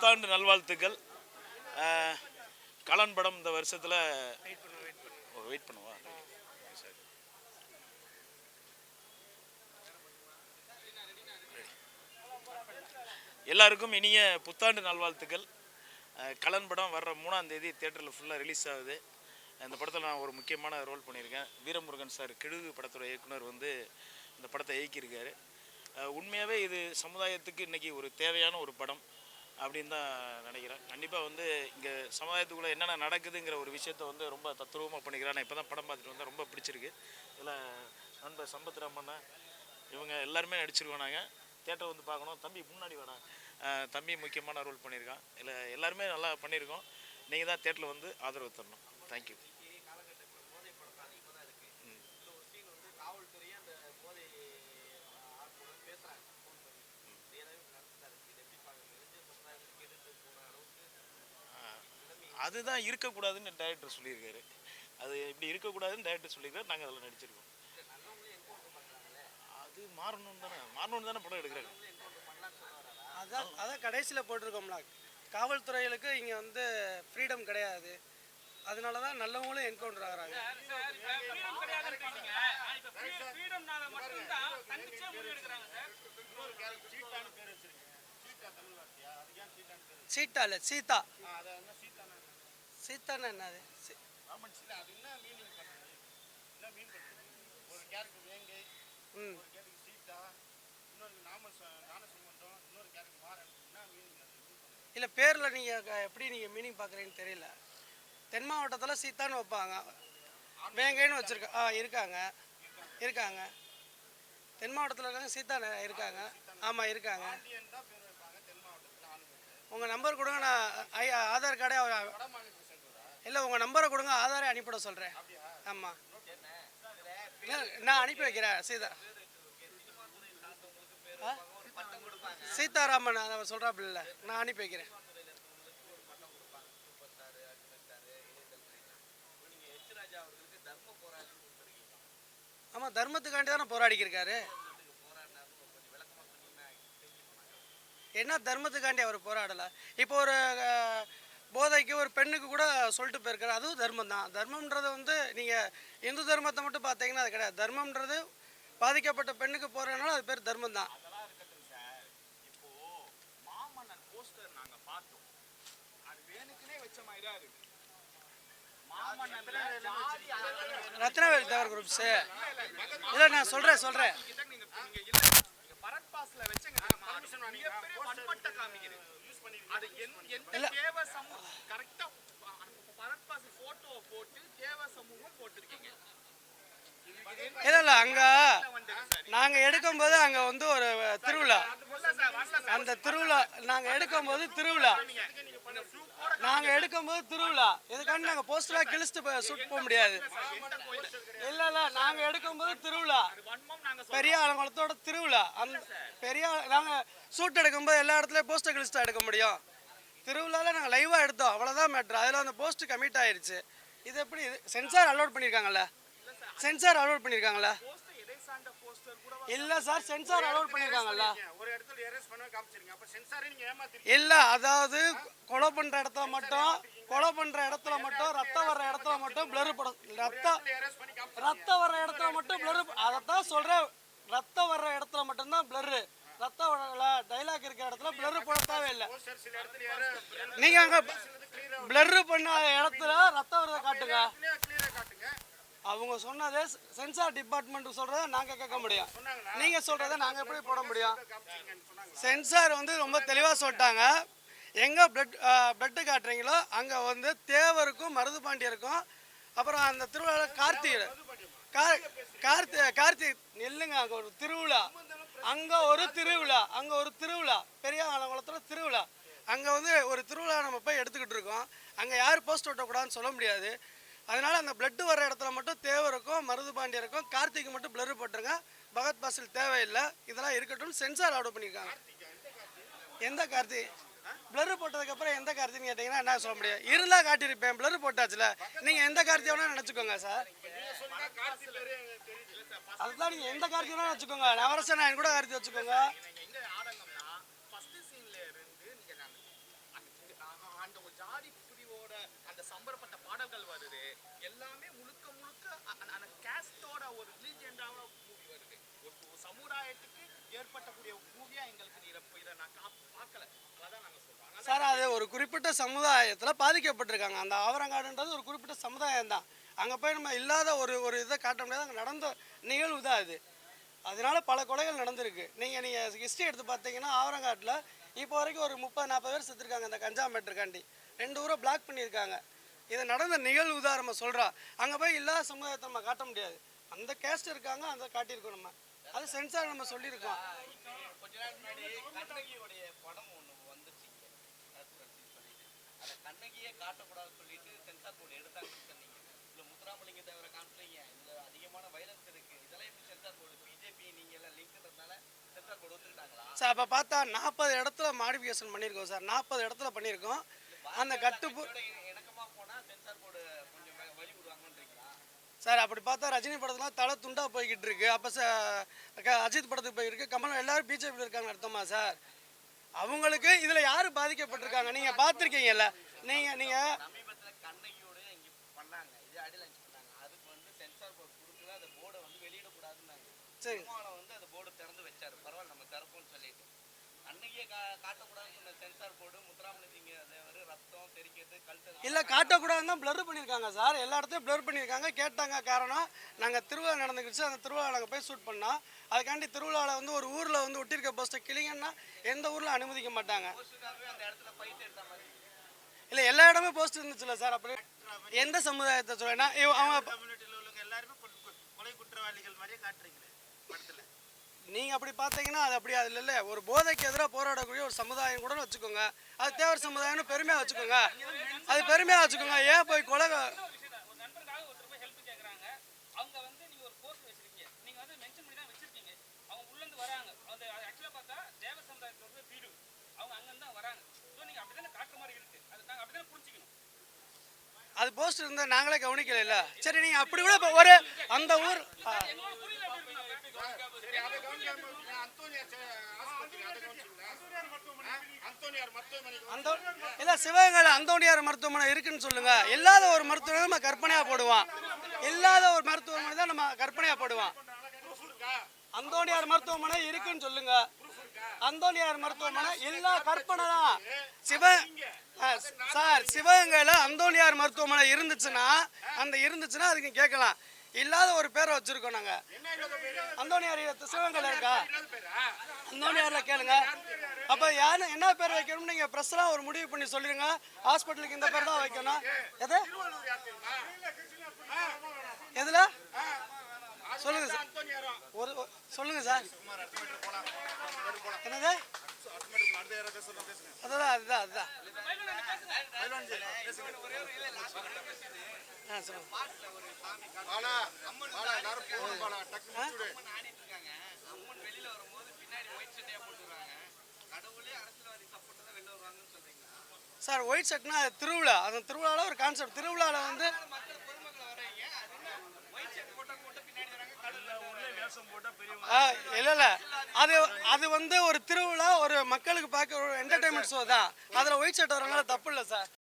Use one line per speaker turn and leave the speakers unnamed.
புத்தாண்டு நல்வாழ்த்துக்கள். கலன் படம் இந்த வருஷத்தில் வெயிட் பண்ணுவா? எல்லாருக்கும் இனிய புத்தாண்டு நல்வாழ்த்துக்கள். கலன் படம் வர்ற மூணாம் தேதி தேட்டரில் ஃபுல்லாக ரிலீஸ் ஆகுது. இந்த படத்தில் நான் ஒரு முக்கியமான ரோல் பண்ணியிருக்கேன். வீரமுருகன் சார் கிடுகு படத்தோட இயக்குனர் வந்து இந்த படத்தை இயக்கியிருக்காரு. உண்மையாகவே இது சமுதாயத்துக்கு இன்றைக்கி ஒரு தேவையான ஒரு படம். அப்படின்னு தான் நினைக்கிறேன். கண்டிப்பாக வந்து இங்கே சமுதாயத்துக்குள்ளே என்னென்ன நடக்குதுங்கிற ஒரு விஷயத்த வந்து ரொம்ப தத்ரூபமாக பண்ணிக்கிறேன் நான் இப்போ தான் படம் பார்த்துட்டு வந்தேன். ரொம்ப பிடிச்சிருக்கு. இதில் நண்பர் சம்பத் ராமண்ணா இவங்க எல்லாருமே நடிச்சிருக்கோம் நாங்கள் தேட்டர் வந்து பார்க்கணும். தம்பி முன்னாடி வேணா தம்பி முக்கியமான ரோல் பண்ணியிருக்கான். இல்லை எல்லாருமே நல்லா பண்ணியிருக்கோம். நீங்கள் தான் தேட்டரில் வந்து ஆதரவு தரணும். தேங்க்யூ அதுதான் இருக்கக்கூடாதுன்னு டைரக்டர் சொல்லியிருக்காரு. அது இப்படி இருக்கக்கூடாதுன்னு டைரக்டர் சொல்லியிருக்காரு நாங்கள் அதில் நடிச்சிருக்கோம். அது மாறணும் தானே மாறணும் தானே படம் எடுக்கிறாங்க
அதான் அதான் கடைசியில் போட்டிருக்கோம்ல. காவல்துறைகளுக்கு இங்கே வந்து ஃப்ரீடம் கிடையாது. அதனால தான் நல்லவங்களும் என்கவுண்டர் ஆகுறாங்க. சீட்டா இல்லை சீதா. சீத்தான்னா என்னது? சி- ம். இல்லை பேரில் நீங்கள் எப்படி நீங்கள் மீனிங் பார்க்குறீங்கன்னு தெரியல. தென் மாவட்டத்தில் சீத்தான்னு வைப்பாங்க. வேங்கைன்னு வச்சுருக்க ஆ இருக்காங்க. இருக்காங்க. தென் மாவட்டத்தில் இருக்காங்க. சீதா இருக்காங்க. ஆமாம் இருக்காங்க உங்கள் நம்பர் கொடுங்க நான் ஐ- ஆதார் கார்டே அவர் இல்லை உங்கள் நம்பரை கொடுங்க ஆதாரே அனுப்பிவிட சொல்கிறேன் ஆமாம் நான் அனுப்பி வைக்கிறேன் சீதா. சீதாராமன் அவர் சொல்கிறாப்புல நான் அனுப்பி வைக்கிறேன். ஆமாம் தர்மத்துக்காண்டி தானே போராடிக்கிருக்காரு. என்ன தர்மத்துக்காண்டி அவர் போராடலை? இப்போ ஒரு போதைக்கு ஒரு பெண்ணுக்கு கூட சொல்லிட்டு போயிருக்காரு. அதுவும் தர்மம் தான். தர்மம்ன்றது வந்து நீங்கள் இந்து தர்மத்தை மட்டும் பார்த்தீங்கன்னா அது கிடையாது. தர்மம்ன்றது பாதிக்கப்பட்ட பெண்ணுக்கு போகிறதுனால அது பேர் தர்மம் தான்.
அதெல்லாம் இருக்கட்டும் சார். இப்போ மாமன்னன் போஸ்டர் நாங்க பார்த்தோம். அது வேணுக்குனே வச்ச மாதிரி தான் இருக்கு மாமன்னன் ஜாதி
ரத்னவேல் தேவர் குரூப்ஸு இல்லை நான் சொல்கிறேன் சொல்கிறேன்
இல்ல.
இல்லை இல்லை அங்கே
வந்தது
நாங்கள் எடுக்கும்போது அங்கே வந்து ஒரு திருவிழா. அந்த திருவிழா நாங்கள் எடுக்கும்போது திருவிழா.
நாங்க
நாங்கள் எடுக்கும்போது திருவிழா. இதுக்காண்டி நாங்கள் போஸ்டராக கிழிச்சிட்டு போய் சுட் போக முடியாது.
இல்ல இல்ல
இல்லை இல்லை நாங்கள் எடுக்கும்போது திருவிழா. பெரிய ஆலங்குளத்தோட திருவிழா. அந்த பெரிய நாங்கள் ஷூட் எடுக்கும்போது எல்லா இடத்துலையும் போஸ்டர் கிழிச்சிட்டு எடுக்க முடியும். திருவிழாவில் நாங்கள் லைவாக எடுத்தோம். அவ்வளோதான் மேட்ரு அதில் அந்த போஸ்ட் கமிட் ஆயிருச்சு. இது எப்படி இது சென்சார் அலோட் பண்ணியிருக்காங்கல்ல சென்சார் அலோட் பண்ணியிருக்காங்களா
இல்ல
இல்லை சார் சென்சார் அலோட் பண்ணிருக்காங்கல்ல.
ஒரு இடத்துல எரேஸ் பண்ண காமிச்சிருங்க அப்ப சென்சாரே நீங்க ஏமாத்தி
இல்ல அதாவது கொலை பண்ற இடத்துல மட்டும் கொலை பண்ற இடத்துல மட்டும் ரத்தம் வர்ற இடத்துல மட்டும் பிளர் படம் ரத்தம் ரத்தம் வர்ற இடத்துல மட்டும் பிளர் அதைத்தான் சொல்றேன். ரத்தம் வர்ற இடத்துல மட்டும்தான் பிளர் ரத்தம் வரல டைலாக் இருக்கிற இடத்துல பிளர் போட தேவையில்லை. நீங்க அங்க பிளர் பண்ண இடத்துல ரத்தம் வரத காட்டுங்க. அவங்க சொன்னதே சென்சார் டிபார்ட்மெண்ட் சொல்றத நாங்க கேட்க முடியும். நீங்க சொல்றத நாங்க எப்படி போட முடியும்? சென்சார் வந்து ரொம்ப தெளிவாக சொல்லிட்டாங்க. எங்கே பிளட் பிளட்டு காட்டுறீங்களோ அங்கே வந்து தேவருக்கும் மருது பாண்டியருக்கும் அப்புறம் அந்த திருவிழாவில் கார்த்திகை கார் கார்த்தி கார்த்திக் நெல்லுங்க அங்கே ஒரு திருவிழா. அங்கே ஒரு திருவிழா அங்கே ஒரு திருவிழா பெரிய ஆலங்குளத்தில் திருவிழா. அங்கே வந்து ஒரு திருவிழா நம்ம போய் எடுத்துக்கிட்டு இருக்கோம். அங்கே யார் போஸ்ட் ஒட்டக்கூடாதுன்னு சொல்ல முடியாது. அதனால் அந்த பிளட்டு வர இடத்துல மட்டும் தேவருக்கும் மருது பாண்டியருக்கும் கார்த்திக்கு மட்டும் பிளர் போட்டுருங்க. பகத் பாசில் தேவையில்லை. இதெல்லாம் இருக்கட்டும். சென்சார் ஆர்டர் பண்ணியிருக்காங்க எந்த கார்த்தி? பிளர் போட்டதுக்கப்புறம் எந்த கார்த்தின்னு கேட்டிங்கன்னா என்ன சொல்ல முடியும்? இருந்தால் காட்டியிருப்பேன். பிளர் போட்டாச்சுல. நீங்கள் எந்த கார்த்தி வேணால் நினச்சிக்கோங்க சார். அதுதான் நீங்கள் எந்த கார்த்தி வேணால் வச்சுக்கோங்க நவரசன் நாயன் கூட கார்த்தி வச்சுக்கோங்க.
ஜாதி அந்த சம்பரப்பட்ட பாடல்கள் வருது. எல்லாமே முழுக்க முழுக்க அந்த- கேஸ்டோட ஒரு ரிலீஜியண்டான மூவி வருது. ஒரு சமுதாயத்துக்கு ஏற்பட்டக்கூடிய மூவியா எங்களுக்கு இதை நான் கா- பார்க்கல. அதான் நாங்கள் சொல்றோம்.
சார் அது ஒரு குறிப்பிட்ட சமுதாயத்தில் பாதிக்கப்பட்டிருக்காங்க. அந்த ஆவரங்காடுன்றது ஒரு குறிப்பிட்ட சமுதாயம் தான் அங்கே போய் நம்ம இல்லாத ஒரு ஒரு இதை காட்ட முடியாது அங்கே நடந்த நிகழ்வு தான் அது. அதனால பல கொலைகள் நடந்திருக்கு. நீங்கள் நீங்கள் ஹிஸ்ட்ரி எடுத்து பார்த்தீங்கன்னா ஆவரங்காட்டில் இப்போ வரைக்கும் ஒரு முப்பது நாற்பது பேர் செத்துருக்காங்க இந்த கஞ்சா மேட்டருக்காண்டி. ரெண்டு ஊரை பிளாக் பண்ணியிருக்காங்க. இது நடந்த நிகழ்வு தான் நம்ம சொல்கிறா அங்கே போய் இல்லாத சமுதாயத்தை நம்ம காட்ட முடியாது. அந்த கேஸ்ட் இருக்காங்க அந்த காட்டியிருக்கோம் நம்ம. அது சென்சார் நம்ம சொல்லியிருக்கோம்.
கொஞ்ச நாள் முன்னாடி கண்ணகியோடைய படம் ஒன்று வந்துச்சு அதை கண்ணகியே காட்டக்கூடாதுன்னு சொல்லிட்டு சென்சார் போர்டு எடுத்தாங்க சொன்னீங்க இதுல முத்துராமலிங்க தவிர காமிச்சீங்க இதுல அதிகமான வைலன்ஸ் இருக்கு. இதெல்லாம் எப்படி சென்சார் போர்டு பிஜேபி நீங்க எல்லாம் லிங்க்ன்றதுனால
சார் அப்போ பார்த்தா நாற்பது இடத்துல மாடிஃபிகேஷன் பண்ணியிருக்கோம் சார். நாற்பது இடத்துல பண்ணியிருக்கோம். அந்த கட்டுப்பு சார் அப்படி பார்த்தா ரஜினி படத்துலாம் தலை துண்டா போய்கிட்டு இருக்கு. அப்போ அஜித் படத்துக்கு போயிருக்கு. கமல் எல்லாரும் பிஜேபியில் இருக்காங்க அர்த்தமா சார்? அவங்களுக்கு இதில் யார் பாதிக்கப்பட்டிருக்காங்க? நீங்கள் பார்த்துருக்கீங்கல்ல. நீங்கள் நீங்கள்
சமீபத்துல
இல்லை காட்டக்கூடாதுன்னு தான் ப்ளர் பண்ணியிருக்காங்க சார். எல்லா இடத்தையும் ப்ளர் பண்ணியிருக்காங்க. கேட்டாங்க காரணம் நாங்கள் திருவிழா நடந்துக்கிச்சு அந்த திருவிழா நாங்கள் போய் ஷூட் பண்ணோம். அதுக்காண்டி திருவிழாவில் வந்து ஒரு ஊரில் வந்து ஒட்டியிருக்க போஸ்ட்டை கிளிங்கன்னா எந்த ஊரில் அனுமதிக்க மாட்டாங்க.
போஸ்டுக்காகவே அந்த இடத்துல ஃபைட் எடுத்த மாதிரி.
இல்லை எல்லா இடமே போஸ்ட் இருந்துச்சுல்ல சார். அப்படி எந்த சமுதாயத்தை சொல்லுன்னா அவங்க
எல்லாருமே கொலை குற்றவாளிகள் மாதிரியே காட்டுறீங்களே படத்துல.
நீங்கள் அப்படி பார்த்தீங்கன்னா அது அப்படி அதில் இல்லை. ஒரு போதைக்கு எதிராக போராடக்கூடிய ஒரு சமுதாயம் கூட வச்சுக்கோங்க. அது தேவர் சமுதாயம்னு பெருமையாக வச்சுக்கோங்க. அது பெருமையாக வச்சுக்கோங்க. ஏன் போய் கொலை
அது
போஸ்ட் இருந்தால் நாங்களே கவனிக்கல சரி நீங்கள் அப்படி கூட ஒரு அந்த ஊர் இல்லை சிவகங்கையில் அந்தோணியார் மருத்துவமனை இருக்குன்னு சொல்லுங்க இல்லாத ஒரு மருத்துவமனை நம்ம கற்பனையாக போடுவோம் இல்லாத ஒரு மருத்துவமனை தான் நம்ம கற்பனையாக போடுவோம் அந்தோணியார் மருத்துவமனை இருக்குன்னு சொல்லுங்க அந்தோணியார் மருத்துவமனை எல்லா கற்பனை தான் சிவ ஆ, சார் சிவகங்கையில் அந்தோணியார் மருத்துவமனை இருந்துச்சுன்னா அந்த இருந்துச்சுன்னா அதுக்கு கேட்கலாம் இல்லாத ஒரு பேரை வச்சிருக்கோம் நாங்க.
அந்தோனியார் இல்லாத
சிவகங்கையில் இருக்கா?
இல்லாத
கேளுங்க. அப்ப யாரு என்ன பேர் வைக்கணும்னு நீங்க பிரஸ்லாம் ஒரு முடிவு பண்ணி சொல்லிருங்க. ஹாஸ்பிட்டலுக்கு இந்த பேர் தான் வைக்கணும். எது? எதில்
எதுல?
சொல்லுங்க சார். ஒரு ஒரு- சொல்லுங்க சார். என்னது? அதுதான் அதுதான். அதுதான் ஆ சொல்லுங்க. சார் ஒயிட் ஷர்ட்னா அது திருவிழா. அந்த திருவிழாவில் ஒரு கான்செப்ட் திருவிழாவில் வந்து இல்ல இல்ல. அது அது வந்து ஒரு திருவிழா ஒரு மக்களுக்கு பார்க்க ஒரு என்டர்டைன்மெண்ட் ஷோ தான். அதில் ஒயிட் ஷர்ட் வரனால தப்பு இல்லை சார்